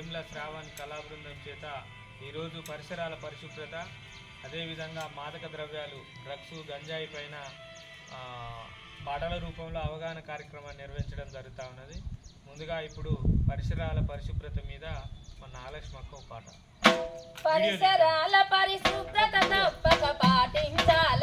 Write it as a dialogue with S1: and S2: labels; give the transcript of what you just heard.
S1: వేముల శ్రావణ్ కళా బృందం చేత ఈరోజు పరిసరాల పరిశుభ్రత అదేవిధంగా మాదక ద్రవ్యాలు డ్రగ్స్ గంజాయి పైన పాటల రూపంలో అవగాహన కార్యక్రమాన్ని నిర్వహించడం జరుగుతూ ఉన్నది. ముందుగా ఇప్పుడు పరిసరాల పరిశుభ్రత మీద మన నాగలక్ష్మక్క ఒక పాట.
S2: పరిసరాల పరిశుభ్రత తప్పక పాటించాల.